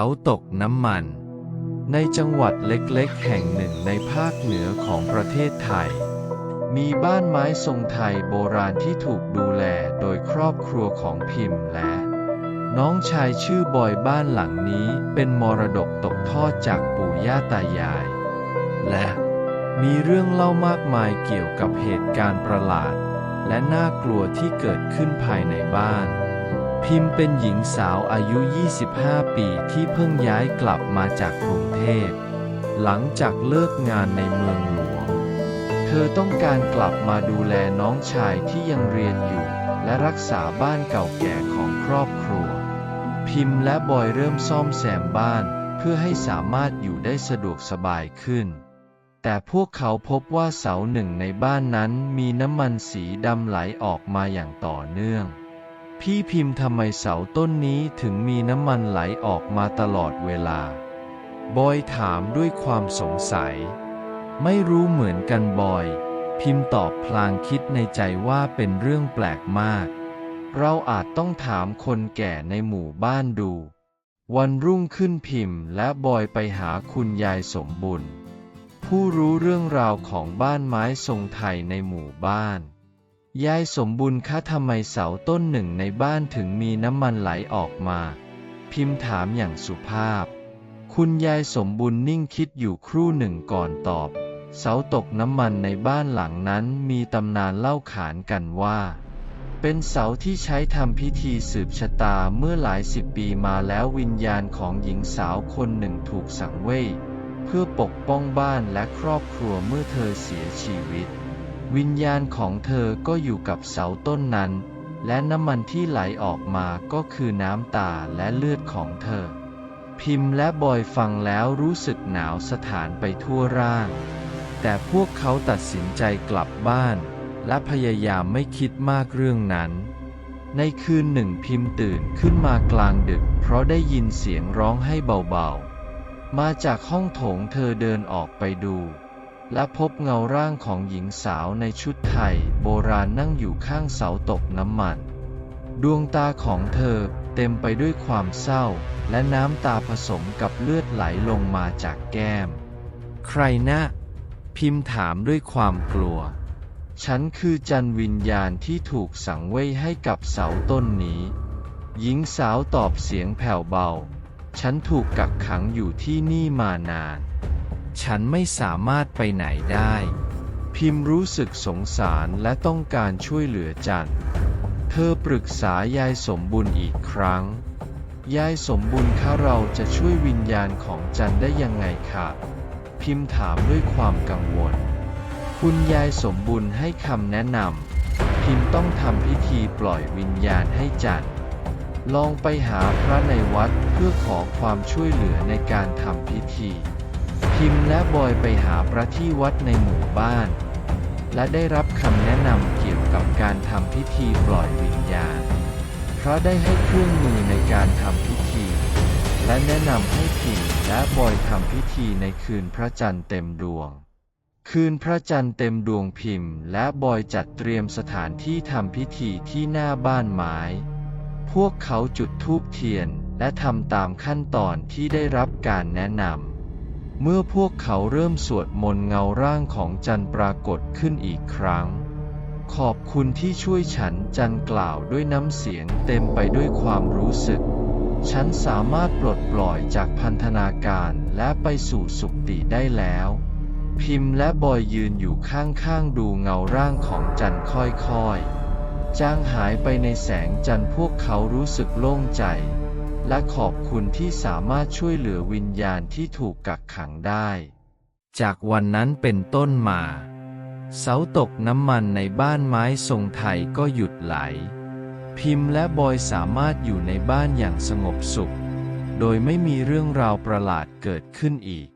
าตกน้ำมัน ในจังหวัดเล็กๆ แห่งหนึ่งในภาคเหนือของประเทศไทย มีบ้านไม้ทรงไทยโบราณที่ถูกดูแลโดยครอบครัวของพิมพ์และ น้องชายชื่อบอยบ้านหลังนี้เป็นมรดกตกทอดจากปู่ย่าตายาย และมีเรื่องเล่ามากมายเกี่ยวกับเหตุการณ์ประหลาด และน่ากลัวที่เกิดขึ้นภายในบ้าน พิมพ์เป็นหญิงสาวอายุ 25 ปีที่เพิ่งย้ายกลับมาจากกรุงเทพ หลังจากเลิกงานในเมืองหลวง เธอต้องการกลับมาดูแลน้องชายที่ยังเรียนอยู่ และรักษาบ้านเก่าแก่ของครอบครัว พิมพ์และบอยเริ่มซ่อมแซมบ้านเพื่อให้สามารถอยู่ได้สะดวกสบายขึ้น แต่พวกเขาพบว่าเสาหนึ่งในบ้านนั้นมีน้ำมันสีดำไหลออกมาอย่างต่อเนื่อง พี่พิมพ์ทำไมเสาต้นนี้ถึงมีน้ำมันไหลออกมาตลอดเวลา บอยถามด้วยความสงสัย ไม่รู้เหมือนกันบอย พิมพ์ตอบพลางคิดในใจว่าเป็นเรื่องแปลกมาก เราอาจต้องถามคนแก่ในหมู่บ้านดู วันรุ่งขึ้นพิมพ์และบอยไปหาคุณยายสมบุญ ผู้รู้เรื่องราวของบ้านไม้ทรงไทยในหมู่บ้าน ยายสมบุญคะทำไมเสาต้นหนึ่งในบ้านถึงมีน้ำมันไหลออกมา พิมพ์ถามอย่างสุภาพ คุณยายสมบุญนิ่งคิดอยู่ครู่หนึ่งก่อนตอบ เสาตกน้ำมันในบ้านหลังนั้นมีตำนานเล่าขานกันว่า เป็นเสาที่ใช้ทำพิธีสืบชะตาเมื่อหลายสิบปีมาแล้ววิญญาณของหญิงสาวคนหนึ่งถูกสังเวยเพื่อปกป้องบ้านและครอบครัวเมื่อเธอเสียชีวิต วิญญาณของเธอก็อยู่กับเสาต้นนั้น และน้ำมันที่ไหลออกมาก็คือน้ำตาและเลือดของเธอ พิมพ์และบอยฟังแล้วรู้สึกหนาวสถานไปทั่วร่าง แต่พวกเขาตัดสินใจกลับบ้าน และพยายามไม่คิดมากเรื่องนั้น ในคืนหนึ่งพิมพ์ตื่นขึ้นมากลางดึก เพราะได้ยินเสียงร้องให้เบาๆ มาจากห้องโถงเธอเดินออกไปดู และพบเงาร่างของหญิงสาวในชุดไทยโบราณนั่งอยู่ข้างเสาตกน้ำมัน ดวงตาของเธอเต็มไปด้วยความเศร้า และน้ำตาผสมกับเลือดไหลลงมาจากแก้ม ใครนะ พิมพ์ถามด้วยความกลัว ฉันคือจันวิญญาณที่ถูกสังเวยให้กับเสาต้นนี้ หญิงสาวตอบเสียงแผ่วเบา ฉันถูกกักขังอยู่ที่นี่มานาน ฉันไม่สามารถไปไหนได้ พิมพ์รู้สึกสงสารและต้องการช่วยเหลือจันเธอปรึกษายายสมบุญอีกครั้ง ยายสมบุญคะเราจะช่วยวิญญาณของจันได้ยังไงคะพิมพ์ถามด้วยความกังวล คุณยายสมบุญให้คำแนะนำพิมพ์ต้องทำพิธีปล่อยวิญญาณให้จันลองไปหาพระในวัดเพื่อขอความช่วยเหลือในการทำพิธี พิมพ์และบอยไปหาพระที่วัดในหมู่บ้าน และได้รับคำแนะนำเกี่ยวกับการทำพิธีปล่อยวิญญาณ พระได้ให้เครื่องมือในการทำพิธี และแนะนำให้พิมพ์และบอยทำพิธีในคืนพระจันทร์เต็มดวง คืนพระจันทร์เต็มดวงพิมพ์ และบอยจัดเตรียมสถานที่ทำพิธีที่หน้าบ้านไม้พวกเขาจุดธูปเทียนและทำตามขั้นตอนที่ได้รับการแนะนำ เมื่อพวกเขาเริ่มสวดมนต์เงาร่างของจันปรากฏขึ้นอีกครั้ง ขอบคุณที่ช่วยฉันจันกล่าวด้วยน้ำเสียงเต็มไปด้วยความรู้สึก ฉันสามารถปลดปล่อยจากพันธนาการและไปสู่สุคติได้แล้ว พิมพ์และบอยยืนอยู่ข้างๆดูเงาร่างของจันค่อยๆ จางหายไปในแสงจันพวกเขารู้สึกโล่งใจ และขอบคุณที่สามารถช่วยเหลือวิญญาณที่ถูกกักขังได้ จากวันนั้นเป็นต้นมา เสาตกน้ำมันในบ้านไม้ทรงไทยก็หยุดไหล พิมพ์และบอยสามารถอยู่ในบ้านอย่างสงบสุข โดยไม่มีเรื่องราวประหลาดเกิดขึ้นอีก